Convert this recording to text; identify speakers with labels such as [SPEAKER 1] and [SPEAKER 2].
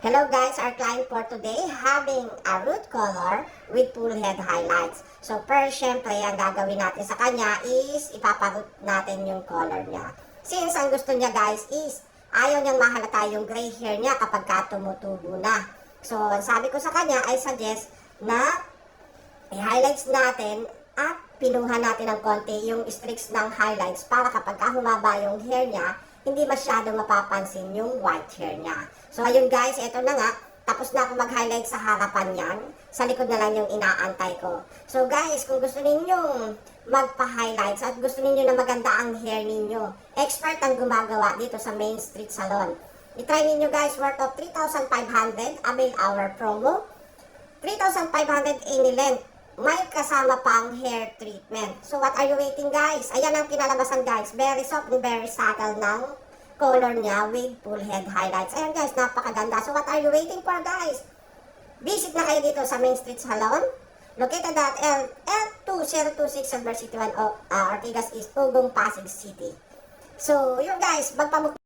[SPEAKER 1] Hello guys, our client for today having a root color with full head highlights. So first, syempre, ang gagawin natin sa kanya is ipaparoot natin yung color niya. Since ang gusto niya guys is ayaw niyang mahalata yung gray hair niya kapag ka tumutubo na. So sabi ko sa kanya, I suggest na i-highlights natin at pinuha natin ng konti yung streaks ng highlights para kapag ka humaba yung hair niya, hindi masyado mapapansin yung white hair niya. So ayun guys, eto na nga, tapos na ako mag-highlight sa harapan yan. Sa likod na lang yung inaantay ko. So guys, kung gusto ninyong magpa-highlights at gusto ninyo na maganda ang hair ninyo, expert ang gumagawa dito sa Main Street Salon. I-try ninyo guys, worth of 3,500, avail our promo. 3,500 any length. May kasama pang hair treatment. So what are you waiting guys? Ayan ang kinalabasan guys. Very soft and very subtle ng color niya with full head highlights. Ayan guys, napakaganda. So what are you waiting for guys? Visit na kayo dito sa Main Street Salon. Located at L L2026 Silver City 1 uh, Ortigas East, Ugong, Pasig City. So, yun guys, magpamuk